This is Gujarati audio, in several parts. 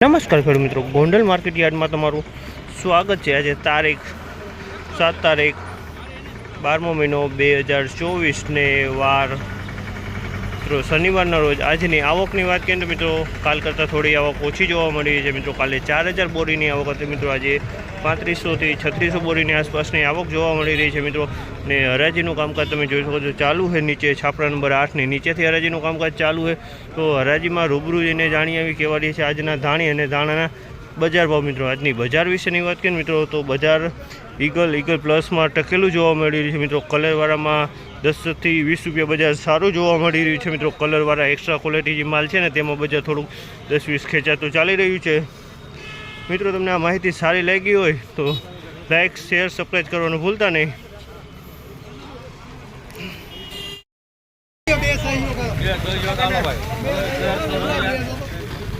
નમસ્કાર ખેડૂત મિત્રો, ગોંડલ માર્કેટ યાર્ડમાં તમારું સ્વાગત છે. આજે તારીખ સાત તારીખ બારમો મહિનો બે હજાર ચોવીસને વાર મિત્રો, શનિવારના રોજ આજની આવકની વાત કરીએ તો મિત્રો, કાલ કરતાં થોડી આવક ઓછી જોવા મળી છે. મિત્રો, કાલે ચાર હજાર બોરીની આવક હતી. મિત્રો, આજે પાંત્રીસોથી છત્રીસો બોરીની આસપાસની આવક જોવા મળી રહી છે. મિત્રો, ને હરાજીનું કામકાજ તમે જોઈ શકો છો, ચાલુ છે નીચે છાપરા નંબર આઠની નીચેથી હરાજીનું કામકાજ ચાલુ છે. તો હરાજીમાં રૂબરૂ જઈને જાણી આવી કેવા છે આજના ધાણી અને ધાણાના બજાર ભાવ. મિત્રો, આજની બજાર વિશેની વાત કરીએ મિત્રો, તો બજાર ઈગલ ઈગલ પ્લસમાં ટકેલું જોવા મળી રહ્યું છે. મિત્રો કલરવાળામાં દસથી વીસ રૂપિયા બજાર સારું જોવા મળી રહ્યું છે મિત્રો. કલરવાળા એક્સ્ટ્રા ક્વોલિટી જે માલ છે ને, તેમાં બજાર થોડુંક દસ વીસ ખેંચાતું ચાલી રહ્યું છે. મિત્રો, તમને આ માહિતી સારી લાગી હોય તો લાઇક શેર સબસ્ક્રાઈબ કરવાનું ભૂલતા નહીં.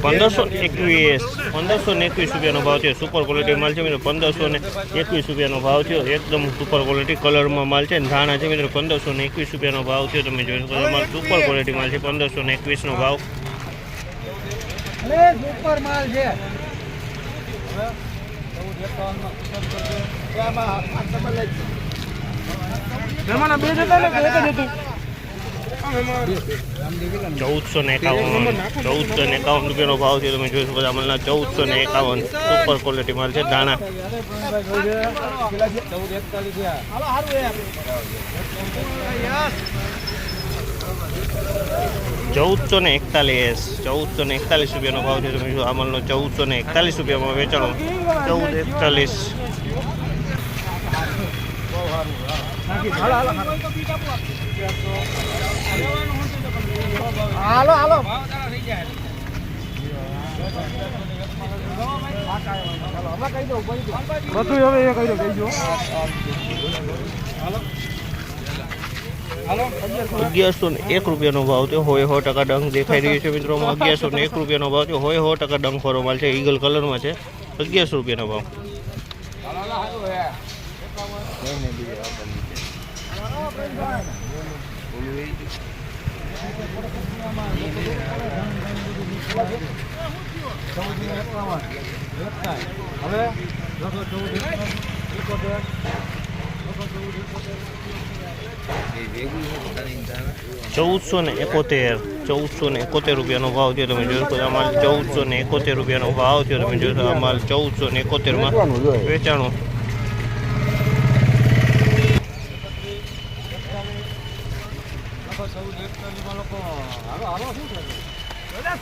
પંદરસો એકવીસ પંદરસો ને એકવીસ રૂપિયાનો ભાવ થયો. સુપર ક્વોલિટી માલ છે મિત્રો પંદરસો ને એકવીસ રૂપિયાનો ભાવ થયો. એકદમ સુપર ક્વોલિટી કલરમાં માલ છે ધાણા છે મિત્રો પંદરસો ને એકવીસ રૂપિયાનો ભાવ થયો. તમે જોઈ શકો માલ સુપર ક્વોલિટી માલ છે પંદરસો ને એકવીસનો ભાવ. સુપર માલ છે. બે જતા ને ચૌદસો ને એકાવન ચૌદસો ને એકાવન રૂપિયાનો ભાવ છે, તમે જોઈ શકો અમલના ચૌદસો ને એકાવન. સુપર ક્વોલિટી માલ છે, દાણા. ચૌદસો ને એકતાલીસ. ચૌદસો ને એકતાલીસ રૂપિયાનો ભાવ છે, તમે જો અમલનો ચૌદસો ને એકતાલીસ રૂપિયામાં વેચાણો. ચૌદ એકતાલીસ. હાલો હાલો બધું હવે એ કહી દો કહીજો અગિયારસો ને એક રૂપિયાનો ભાવ છે હોય સો ટકા ડંગ દેખાઈ રહ્યું છે મિત્રોમાં અગિયારસો ને એક રૂપિયાનો ભાવ છે હોય સો ટકા ડંગ ફોરો માલ છે. ઈગલ કલરમાં છે. અગિયારસો રૂપિયાનો ભાવ. હવે ચૌદસો ને એકોતેર, ચૌદસો ને એકોતેર રૂપિયાનો ભાવ થયો, તમે જોઈ ચૌદસો ને એકોતેર રૂપિયાનો ભાવ થયો, તમે જોઈ શકો ચૌદસો ને એકોતેરમાં વેચાણું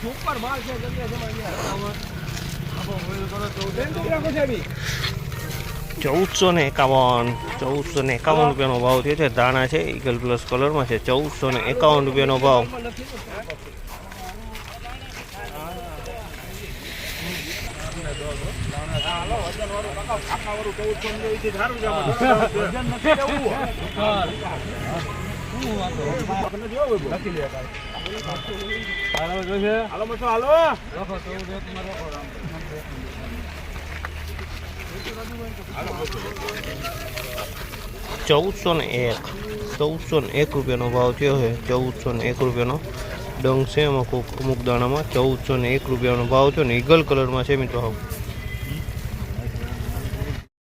સુપર માલ છે જગ્યા ચૌદસો ને એકાવન, ચૌદસો ને એકાવન રૂપિયાનો ભાવ થયો છે. દાણા છે, ઈગલ પ્લસ કલરમાં છે. ચૌદસો ને એકાવન રૂપિયાનો ભાવ. હાલો હાલો ચૌદસો ને એક ચૌદસો ને એક રૂપિયાનો ભાવ થયો છે. ચૌદસો ને એક રૂપિયાનો ડંગ છે એમાં અમુક દાણામાં. ચૌદસો ને એક રૂપિયાનો ભાવ થયો ને ઈગલ કલરમાં છે મિત્રો.